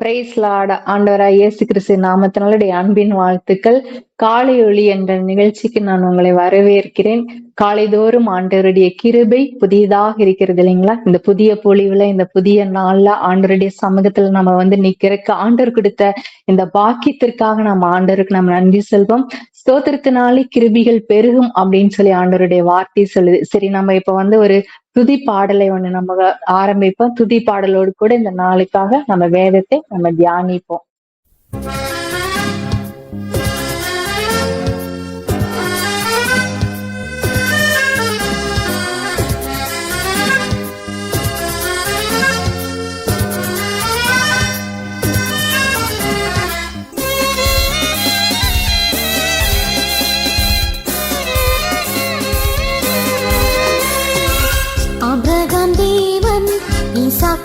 Price லாட ஆண்டவராய் இயேசு கிறிஸ்து நாமத்தினாலுடைய அன்பின் வாழ்த்துக்கள். காலை ஒளி என்ற நிகழ்ச்சிக்கு நான் உங்களை வரவேற்கிறேன். காலைதோறும் ஆண்டவருடைய கிருபை புதியதாக இருக்கிறது இல்லைங்களா? இந்த புதிய பொழிவுல இந்த புதிய நாள்ல ஆண்டவருடைய சமூகத்துல நம்ம வந்து நிக்கிறதுக்கு ஆண்டவர் கொடுத்த இந்த பாக்கியத்திற்காக நம்ம ஆண்டவருக்கு நம்ம நன்றி செல்வோம். ஸ்தோத்திரத்தினாலே கிருபிகள் பெருகும் அப்படின்னு சொல்லி ஆண்டவருடைய வார்த்தை சொல்லுது. சரி நம்ம இப்ப வந்து ஒரு துதி பாடலை ஒண்ணு நம்ம ஆரம்பிப்போம். துதி பாடலோடு கூட இந்த நாளுக்காக நம்ம வேதத்தை நம்ம தியானிப்போம்.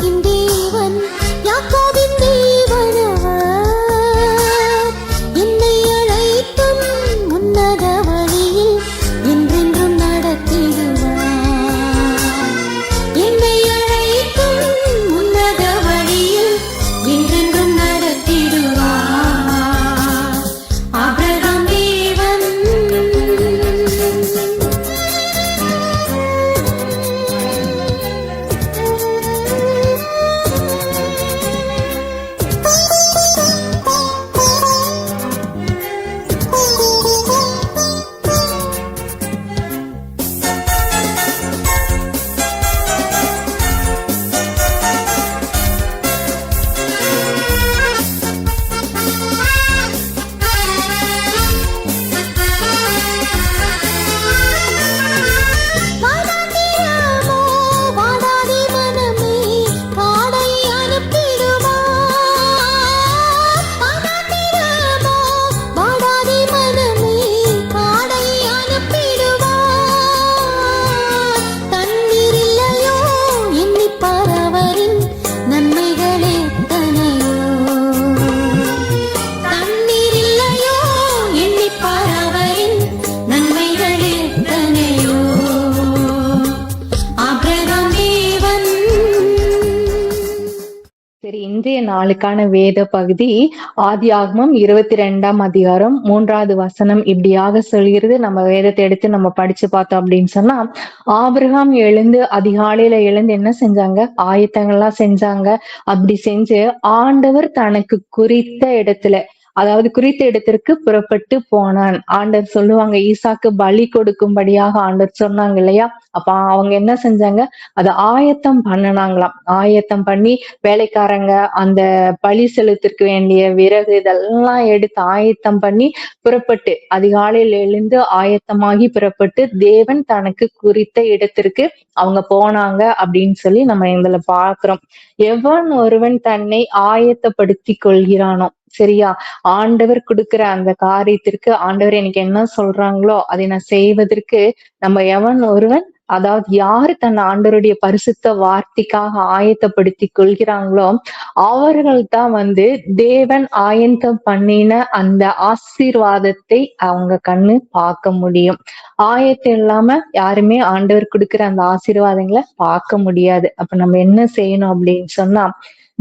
Indeed. இன்றைய நாளுக்கான வேத பகுதி ஆதியாகமம் இருபத்தி ரெண்டாம் அதிகாரம் மூன்றாவது வசனம் இப்படியாக சொல்கிறது. நம்ம வேதத்தை எடுத்து நம்ம படிச்சு பார்த்தோம் அப்படின்னு சொன்னா ஆபிரகாம் எழுந்து அதிகாலையில எழுந்து என்ன செஞ்சாங்க? ஆயத்தங்கள்லாம் செஞ்சாங்க. அப்படி செஞ்சு ஆண்டவர் தனக்கு குறித்த இடத்துல அதாவது குறித்த இடத்திற்கு புறப்பட்டு போனான். ஆண்டவர் சொல்லுவாங்க ஈசாக்கு பலி கொடுக்கும்படியாக ஆண்டவர் சொன்னாங்க இல்லையா? அப்ப அவங்க என்ன செஞ்சாங்க? அதை ஆயத்தம் பண்ணனாங்களாம். ஆயத்தம் பண்ணி வேலைக்காரங்க அந்த பலி செலுத்திற்கு வேண்டிய விறகு இதெல்லாம் எடுத்து ஆயத்தம் பண்ணி புறப்பட்டு அதிகாலையில் எழுந்து ஆயத்தமாகி புறப்பட்டு தேவன் தனக்கு குறித்த இடத்திற்கு அவங்க போனாங்க அப்படின்னு சொல்லி நம்ம இதுல பாக்குறோம் எவன் ஒருவன் தன்னை ஆயத்தப்படுத்தி கொள்கிறானோ சரியா? ஆண்டவர் கொடுக்கிற அந்த காரியத்திற்கு ஆண்டவர் எனக்கு என்ன சொல்றாங்களோ அதை நான் செய்வதற்கு நம்ம எவன் ஒருவன் அதாவது யாரு தன் ஆண்டவருடைய பரிசுத்த வார்த்தைக்காக ஆயத்தப்படுத்தி கொள்கிறாங்களோ அவர்கள் தான் வந்து தேவன் ஆயத்தம் பண்ணின அந்த ஆசீர்வாதத்தை அவங்க கண்ணு பார்க்க முடியும். ஆயத்தம் இல்லாம யாருமே ஆண்டவர் கொடுக்கிற அந்த ஆசீர்வாதங்களை பார்க்க முடியாது. அப்ப நம்ம என்ன செய்யணும் அப்படின்னு சொன்னா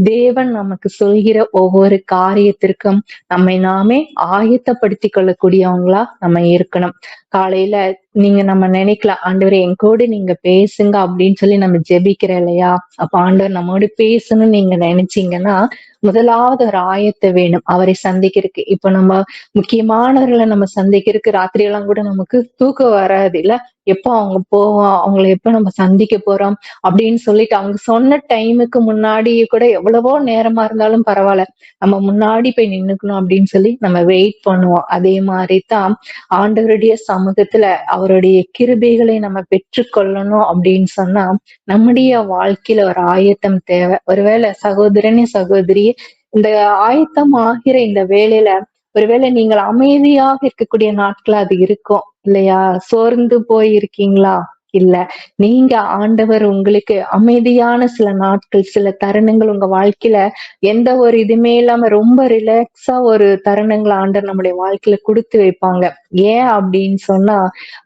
தேவன் நமக்கு சொல்கிற ஒவ்வொரு காரியத்திற்கும் நம்மை நாமே ஆயத்தப்படுத்திக் கொள்ளக்கூடியவங்களா நம்ம இருக்கணும். காலையில நீங்க நம்ம நினைக்கலாம் ஆண்டவர் என் கூட நீங்க பேசுங்க அப்படின்னு சொல்லி நம்ம ஜெபிக்கிறோம் இல்லையா? அப்ப ஆண்டவர் நம்மோடு பேசணும்னு நீங்க நினைச்சீங்கன்னா முதலாவது ஒரு ஆயத்தை வேணும். அவரை சந்திக்கிறதுக்கு. இப்ப நம்ம முக்கியமானவர்களை நம்ம சந்திக்கிறதுக்கு ராத்திரி எல்லாம் கூட நமக்கு தூக்கம் வராது இல்ல? எப்போ அவங்க போவோம் அவங்களை எப்ப நம்ம சந்திக்க போறோம் அப்படின்னு சொல்லிட்டு அவங்க சொன்ன டைமுக்கு முன்னாடி கூட எவ்வளவோ நேரமா இருந்தாலும் பரவாயில்ல. நம்ம முன்னாடி போய் நின்னுக்கணும் அப்படின்னு சொல்லி நம்ம வெயிட் பண்ணுவோம். அதே மாதிரி தான் ஆண்டவருடைய சமூகத்துல அவருடைய கிருபைகளை நம்ம பெற்றுக்கொள்ளணும் அப்படின்னு சொன்னா நம்முடைய வாழ்க்கையில ஒரு ஆயத்தம் தேவை. ஒருவேளை சகோதரனே சகோதரி இந்த ஆயத்தம் ஆகிற இந்த வேலையில ஒருவேளை நீங்கள் அமைதியாக இருக்கக்கூடிய நாட்கள் அது இருக்கும் இல்லையா? சோர்ந்து போய் இருக்கீங்களா இல்ல. நீங்க ஆண்டவர் உங்களுக்கு அமைதியான சில நாட்கள் சில தருணங்கள் உங்க வாழ்க்கையில எந்த ஒரு இதுமே இல்லாம ரொம்ப ரிலாக்ஸா ஒரு தருணங்களை ஆண்டவர் நம்முடைய வாழ்க்கையில கொடுத்து வைப்பாங்க. ஏன் அப்படின்னு சொன்னா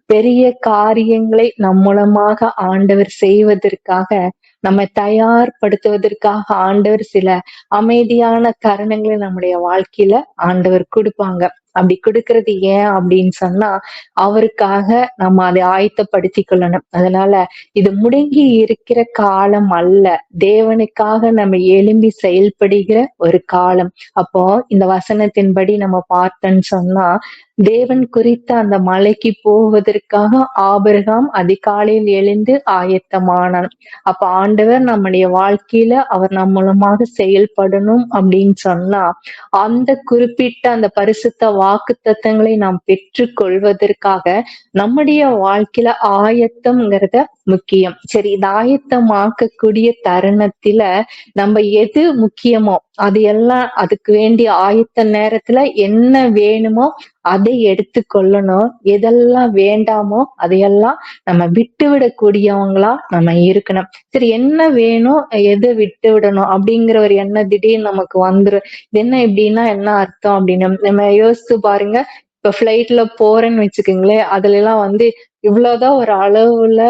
பெரிய காரியங்களை நம் மூலமாக ஆண்டவர் செய்வதற்காக நம்ம தயார்படுத்துவதற்காக ஆண்டவர் சில அமைதியான தருணங்களை நம்முடைய வாழ்க்கையில ஆண்டவர் கொடுப்பாங்க. அப்படி கொடுக்கறது ஏன் அப்படின்னு சொன்னா அவருக்காக நம்ம அதை ஆயத்தப்படுத்தி கொள்ளணும். அதனால இது முடங்கி இருக்கிற காலம் அல்ல. தேவனுக்காக நம்ம எழும்பி செயல்படுகிற ஒரு காலம். அப்போ இந்த வசனத்தின்படி நம்ம பார்த்தோன்னு சொன்னா தேவன் குறித்த அந்த மலைக்கு போவதற்காக ஆபிரகாம் அதிகாலையில் எழுந்து ஆயத்தமானான். அப்ப ஆண்டவர் நம்முடைய வாழ்க்கையில அவர் நம் மூலமாக செயல்படணும் அப்படின்னு சொன்னா அந்த குறிப்பிட்ட அந்த பரிசுத்த வாக்கு தத்தங்களை நாம் பெற்று கொள்வதற்காக நம்முடைய வாழ்க்கையில ஆயத்தம்ங்கிறத முக்கியம். சரி இந்த ஆயத்தமாக்கக்கூடிய தருணத்துல நம்ம எது முக்கியமோ அது எல்லாம் அதுக்கு வேண்டிய ஆயத்த நேரத்துல என்ன வேணுமோ அதை எடுத்து கொள்ளணும் எதெல்லாம் வேண்டாமோ அதையெல்லாம் நம்ம விட்டு விடக்கூடியவங்களா நம்ம இருக்கணும். சரி என்ன வேணும்? எதை விட்டு விடணும் அப்படிங்கிற ஒரு எண்ணம் திடீர்னு நமக்கு வந்துரும் இது என்ன இப்படின்னா என்ன அர்த்தம் அப்படின்னு நம்ம யோசிச்சு பாருங்க. இப்ப ஃபிளைட்ல போறேன்னு வச்சுக்கோங்களேன். அதுல எல்லாம் வந்து இவ்வளவுதான் ஒரு அளவுல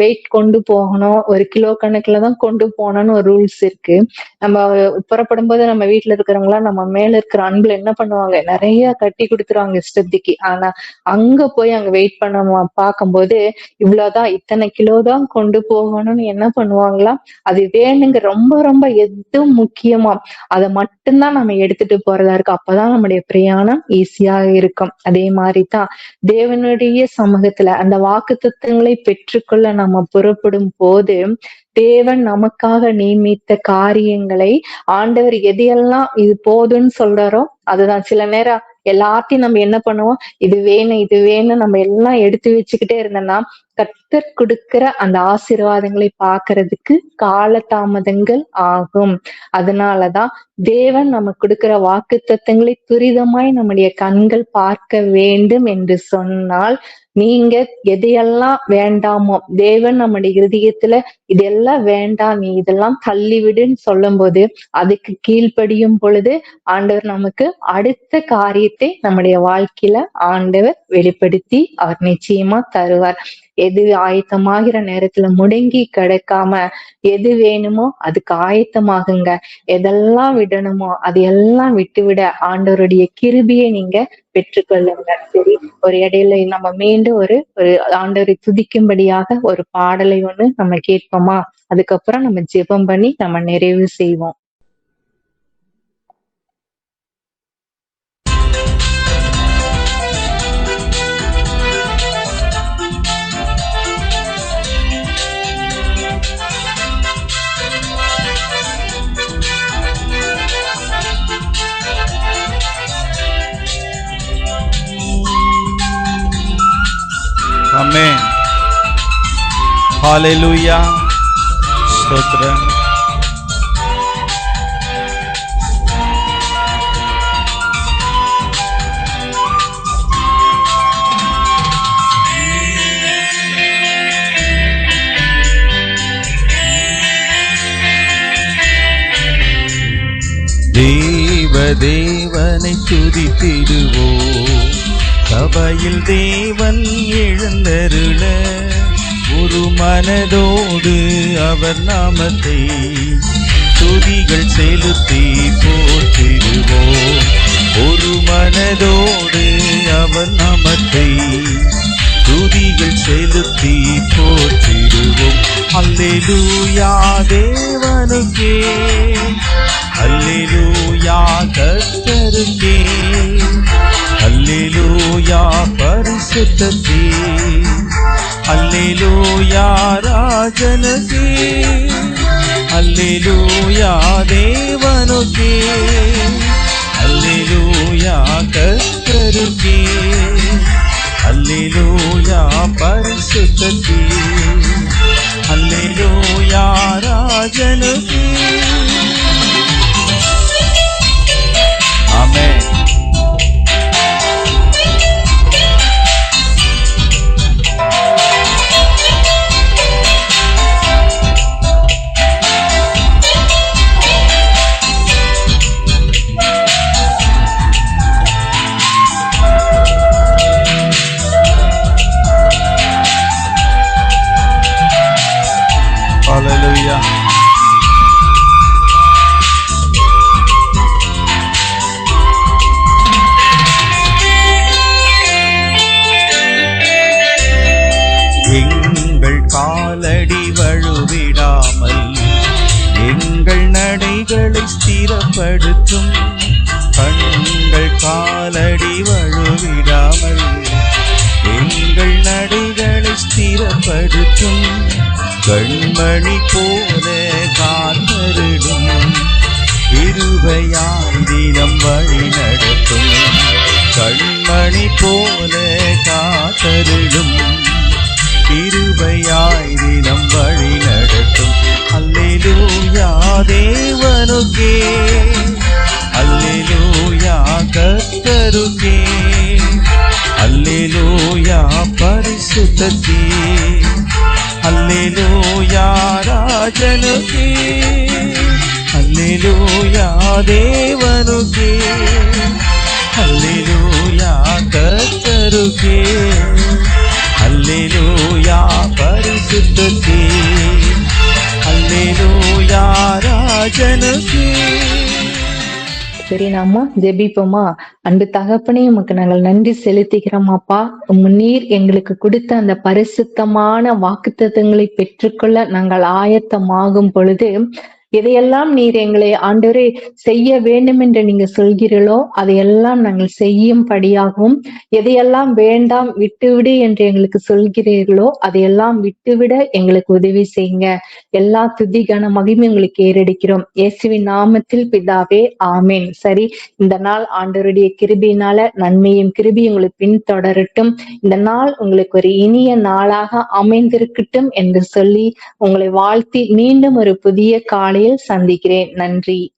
வெயிட் கொண்டு போகணும். ஒரு கிலோ கணக்குல தான் கொண்டு போகணும்னு ஒரு ரூல்ஸ் இருக்கு. நம்ம புறப்படும் போது நம்ம வீட்டுல இருக்கிறவங்க நம்ம மேல இருக்கிற அன்புல என்ன பண்ணுவாங்க? நிறைய கட்டி கொடுத்துருவாங்க இஷ்டத்துக்கு ஆனா அங்க போய் அங்க வெயிட் பண்ண பார்க்கும்போது இவ்வளவுதான் இத்தனை கிலோ தான் கொண்டு போகணும்னு என்ன பண்ணுவாங்களா? அது வேணுங்க. ரொம்ப ரொம்ப எது முக்கியமா அதை மட்டும்தான் நம்ம எடுத்துட்டு போறதா இருக்கு அப்பதான் நம்முடைய பிரயாணம் ஈஸியா இருக்கும். அதே மாதிரி தான் தேவனுடைய சமூகத்துல அந்த வாக்கு தத்துவங்களை பெற்றுக்கொள்ள நம்ம புறப்படும் போது தேவன் நமக்காக நியமித்த காரியங்களை ஆண்டவர் எதையெல்லாம் இது போதும்னு சொல்றாரோ அதுதான். சில நேரம் எல்லாத்தையும் நம்ம என்ன பண்ணுவோம்? இது வேணும் இது வேணும் நம்ம எல்லாம் எடுத்து வச்சுக்கிட்டே இருந்தோம்னா கத்தர் கொடுக்கிற அந்த ஆசீர்வாதங்களை பாக்குறதுக்கு கால தாமதங்கள் ஆகும். அதனாலதான் தேவன் நமக்கு கொடுக்கிற வாக்கு துரிதமாய் நம்முடைய கண்கள் பார்க்க வேண்டும் என்று சொன்னால் நீங்க எதையெல்லாம் வேண்டாமோ தேவன் நம்முடைய இருதயத்துல இதெல்லாம் வேண்டாம் நீ இதெல்லாம் தள்ளிவிடுன்னு சொல்லும் போது அதுக்கு கீழ்ப்படியும் பொழுது ஆண்டவர் நமக்கு அடுத்த காரியத்தை நம்முடைய வாழ்க்கையில ஆண்டவர் வெளிப்படுத்தி அவர் நிச்சயமா தருவார். எது ஆயத்தமாகிற நேரத்துல முடங்கி கிடக்காம எது வேணுமோ அதுக்கு ஆயத்தமாகுங்க. எதெல்லாம் விடணுமோ அதையெல்லாம் விட்டுவிட ஆண்டவருடைய கிருபியை நீங்க பெற்றுக்கொள்ளுங்க. சரி ஒரு இடையில நம்ம மீண்டும் ஒரு ஒரு ஆண்டவரை துதிக்கும்படியாக ஒரு பாடலை ஒண்ணு நம்ம கேட்போமா? அதுக்கப்புறம் நம்ம ஜெபம் பண்ணி நம்ம நிறைவு செய்வோம். ஹாலெலுயா ஸ்தோத்திரம் தேவ தேவனை துதித்திடுவோம். சபையில் தேவன் எழுந்தருள ஒரு மனதோடு அவர் நாமத்தை துதிகள் செலுத்தி போற்றிடுவோம். ஒரு மனதோடு அவர் நாமத்தை துதிகள் செலுத்தி போற்றிடுவோம். அல்லேலூயா தேவனுக்கே. அல்லேலூயா கத்தருக்கே அல்லேலூயா பரிசுத்தே அல்லேலூயா ராஜனுக்கே. அல்லேலூயா தேவனுக்கே. அல்லேலூயா கர்த்தருக்கே. அல்லேலூயா பரிசுத்தத்தே அல்லேலூயா ராஜனுக்கே. ஸ்திரப்படுத்தும் கண்கள் காலடி வழுவிடாமல் எங்கள் நடுகளை ஸ்திரப்படுத்தும். கண்மணி போல காத்தருடும் இருவையாய் தினம் வழி நடத்தும். கண்மணி போல காத்தருடும் தேவனுக்கே அல்லேலூயா கர்த்தருக்கே அல்லேலூயா பரிசுத்தத்தே அல்லேலூயா ராஜனுக்கே அல்லேலூயா சரி நாம ஜெபிப்போமா? அன்பு தகப்பனே உமக்கு நாங்கள் நன்றி செலுத்துகிறோம் அப்பா. உம் நீர் எங்களுக்கு கொடுத்த அந்த பரிசுத்தமான வாக்குத்தத்தங்களை பெற்றுக்கொள்ள நாங்கள் ஆயத்தமாகும் பொழுது எதையெல்லாம் நீர் எங்களை ஆண்டவரே செய்ய வேண்டும் என்று நீங்க சொல்கிறீர்களோ அதையெல்லாம் நாங்கள் செய்யும்படியாகவும் எதையெல்லாம் வேண்டாம் விட்டுவிடு என்று எங்களுக்கு சொல்கிறீர்களோ அதையெல்லாம் விட்டுவிட எங்களுக்கு உதவி செய்யுங்க. எல்லா துதி கன மகிமை உங்களுக்கு ஏறெடுக்கிறோம். இயேசுவின் நாமத்தில் பிதாவே ஆமேன். சரி இந்த நாள் ஆண்டவருடைய கிருபியினால நன்மையும் கிருபி உங்களுக்கு பின்தொடரட்டும். இந்த நாள் உங்களுக்கு ஒரு இனிய நாளாக அமைந்திருக்கட்டும் என்று சொல்லி உங்களை வாழ்த்தி மீண்டும் ஒரு புதிய காலையில் சந்திக்கிறேன். நன்றி.